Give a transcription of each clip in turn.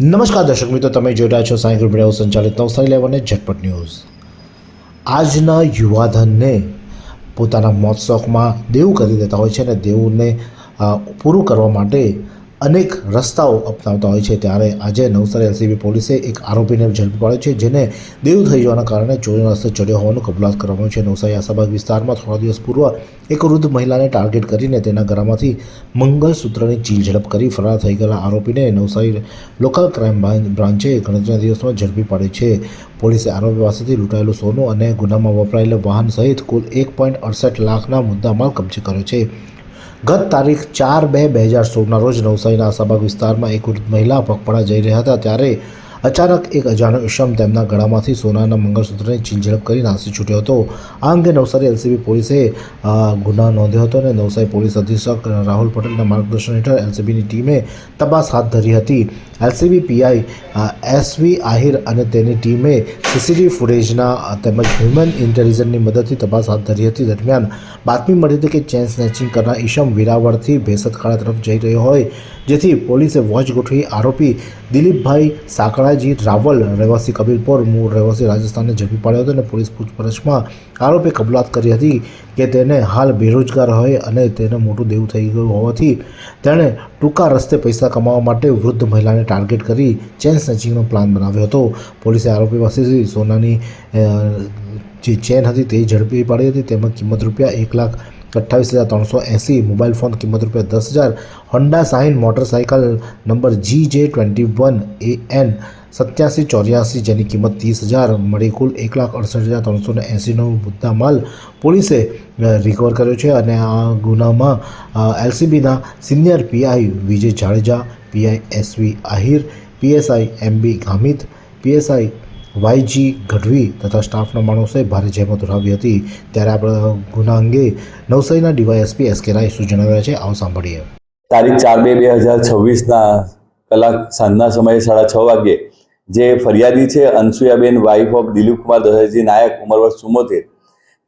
નમસ્કાર દર્શક મિત્રો, તમે જોઈ રહ્યા છો સાંઈ ગ્રુપ મીડિયા સંચાલિત નવસારી લેવને ઝટપટ ન્યૂઝ. આજના યુવાધનને પોતાના મોત શોખમાં દેવું કરી દેતા હોય છે અને દેવુંને પૂરું કરવા માટે અનેક રસ્તાઓ અપનાવતા હોય છે. ત્યારે આજે નવસારી એલસીબી પોલીસે એક આરોપીને ઝડપી પાડ્યો છે, જેને દેવું થઈ જવાના કારણે ચોરીનો રસ્તે ચડ્યો હોવાનું કબૂલાત કરવામાં છે. નવસારી આશાબાગ વિસ્તારમાં થોડા દિવસ પૂર્વ એક વૃદ્ધ મહિલાને ટાર્ગેટ કરીને તેના ઘરમાંથી મંગળસૂત્રની ચીલ ઝડપ કરી ફરાર થઈ ગયેલા આરોપીને નવસારી લોકલ ક્રાઇમ બ્રાન્ચ- ગણતરીના દિવસમાં ઝડપી પાડ્યો છે. પોલીસે આરોપી પાસેથી લૂંટાયેલું સોનું અને ગુનામાં વપરાયેલા વાહન સહિત કુલ એક પોઈન્ટ અડસઠ લાખના મુદ્દામાલ કબજે કર્યો છે. ગત તારીખ ચાર બે બે હજાર સોળના રોજ નવસારીના આશાબાગ વિસ્તારમાં એક વૃદ્ધ મહિલા પગપળા જઈ રહ્યા હતા ત્યારે અચાનક એક અજાણ્યો ઈશમ તેમના ગળામાંથી સોનાના મંગળસૂત્રને ચીંઝડપ કરી નાસી છૂટ્યો હતો. આ અંગે નવસારી એલસીબી પોલીસે ગુના નોંધ્યો હતો અને નવસારી પોલીસ અધિક્ષક રાહુલ પટેલના માર્ગદર્શન હેઠળ એલસીબીની ટીમે તપાસ હાથ ધરી હતી. એલસીબી પીઆઈ એસવી આહિર અને તેની ટીમે સીસીટીવી ફૂટેજના તેમજ હ્યુમન ઇન્ટેલિજન્સની મદદથી તપાસ હાથ ધરી હતી. દરમિયાન બાતમી મળી હતી કે ચેન સ્નેચિંગ કરનાર ઈશમ વેરાવળથી ભેસતખાડા તરફ જઈ રહ્યો હોય, જેથી પોલીસે વોચ ગોઠવી આરોપી દિલીપભાઈ સાંકળાજી રાવલ, રહેવાસી કબીરપોર મૂળ રહેવાસી રાજસ્થાનને ઝડપી પાડ્યો હતો અને પોલીસ પૂછપરછમાં આરોપે કબૂલાત કરી હતી કે તેને હાલ બેરોજગાર હોય અને તેને મોટું દેવું થઈ ગયું હોવાથી તેણે ટૂંકા રસ્તે પૈસા કમાવા માટે વૃદ્ધ મહિલાને ટાર્ગેટ કરી ચેન સ્નેચિંગનો પ્લાન બનાવ્યો હતો. પોલીસે આરોપી પાસેથી સોનાની જે ચેન હતી તે ઝડપી પાડી હતી. તેમાં કિંમત રૂપિયા એક લાખ અઠ્ઠાવીસ હજાર ત્રણસો એંસી મોબાઈલ ફોન કિંમત રૂપિયા દસ હજાર. Honda Shine motorcycle number G J twenty one A N સત્યાસી ચોર્યાસી જેની કિંમત ત્રીસ હજાર. મળી કુલ એક લાખ અડસઠ હજાર ત્રણસો ને એંસીનો મુદ્દામાલ પોલીસે રિકવર કર્યો છે અને આ ગુનામાં એલસીબીના senior PI Vijay Jadeja PI SV Ahir PSI M B Gamit PSI YG Gadhvi તથા સ્ટાફના માણસોએ ભારે જહેમત ઉઠાવી હતી. ત્યારે આપણા ગુના અંગે નવસારીના ડીવાયએસપી એસ કે રાય શું જણાવ્યા છે. આવો સાંભળીએ. તારીખ ચાર બે બે હજાર છવ્વીસના કલાક સાંજના સમયે સાડા છ વાગ્યે જે ફરિયાદી છે અનસુયાબેન વાઇફ ઓફ દિલીપકુમાર દસાઈજી નાયક, ઉંમર વર્ષ ચુમ્મોતેર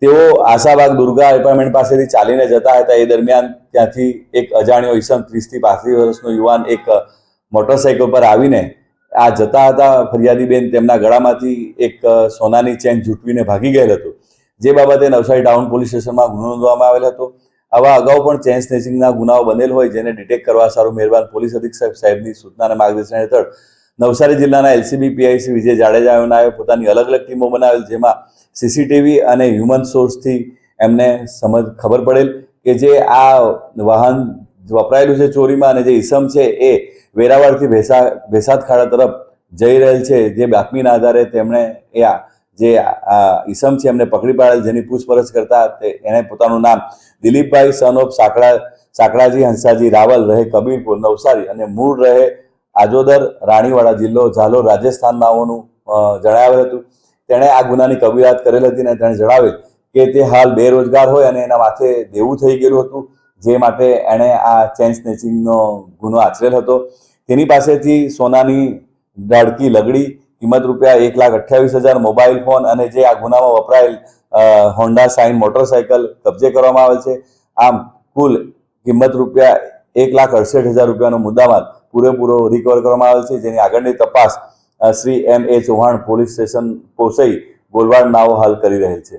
તેઓ આશાબાગ દુર્ગા એપાર્ટમેન્ટ પાસેથી ચાલીને જતા હતા. એ દરમિયાન ત્યાંથી એક અજાણ્યો ઈસમ ત્રીસથી પાંત્રીસ વર્ષનો યુવાન એક મોટરસાઇકલ પર આવીને આ જતા હતા ફરિયાદીબેન તેમના ગળામાંથી એક સોનાની ચેન ઝૂંટવીને ભાગી ગયેલ હતું. જે બાબતે નવસારી ટાઉન પોલીસ સ્ટેશનમાં ગુનો નોંધવામાં આવેલ હતો. આવા અગાઉ પણ ચેન સ્નેચિંગના ગુનાઓ બનેલ હોય જેને ડિટેક્ટ કરવા સારું મહેરબાન પોલીસ અધિક્ષક સાહેબની સૂચના અને માર્ગદર્શન હેઠળ નવસારી જિલ્લાના એલસીબી, પીઆઈસી વિજય જાડેજાએ પોતાની અલગ અલગ ટીમો બનાવેલ, જેમાં સીસીટીવી અને હ્યુમન સોર્સથી એમને સમજ ખબર પડેલ કે જે આ વાહન વપરાયેલું છે ચોરીમાં અને જે ઈસમ છે એ વેરાવળથી ભેસા ભેસાદ ખાડા તરફ જઈ રહેલ છે, જે બાતમીના આધારે તેમણે એ જે ઈસમ છે એમને પકડી પાડેલ, જેની પૂછપરછ કરતા એણે પોતાનું નામ દિલીપભાઈ સન ઓફ સાંકળા સાંકળાજી, હંસાજી, રાવલ, રહે કબીરપુર નવસારી અને મૂળ રહે આજોદર, રાણીવાડા જિલ્લો, ઝાલોર રાજસ્થાનમાં હોવાનું જણાવેલ હતું. તેણે આ ગુનાની કબૂલાત કરેલ હતી અને તેણે જણાવેલ કે તે હાલ બેરોજગાર હોય અને એના માથે દેવું થઈ ગયેલું હતું. જે માટે એણે આ ચેન સ્નેચિંગનો ગુનો આચરેલ હતો. તેની પાસેથી સોનાની દાડકી લગડી, કિંમત રૂપિયા એક લાખ અઠ્યાવીસ હજાર મોબાઈલ ફોન અને જે આ ગુનામાં વપરાયેલ હોન્ડા સાઇન મોટરસાયકલ કબજે કરવામાં આવેલ છે. આમ કુલ કિંમત રૂપિયા એક લાખ અડસઠ હજાર રૂપિયાનો મુદ્દામાલ પૂરેપૂરો રિકવર કરવામાં આવેલ છે. જેની આગળની તપાસ Shri M A Chauhan police station પોસઈ Golwad નાઓ હાલ કરી રહેલ છે.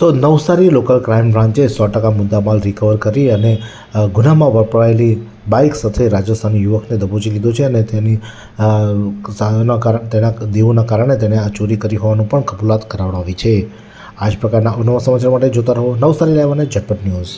તો નવસારી લોકલ ક્રાઇમ બ્રાન્ચે સો ટકા મુદ્દામાલ રિકવર કરી અને ગુનામાં વપરાયેલી બાઇક સાથે રાજસ્થાની યુવકને દબોચી લીધો છે અને તેની તેના દેવોના કારણે તેણે આ ચોરી કરી હોવાનું પણ કબૂલાત કરાવડાવી છે. આ જ પ્રકારના અનવા સમાચાર માટે જોતા રહો નવસારી લાઈવ અને ઝટપટ ન્યૂઝ.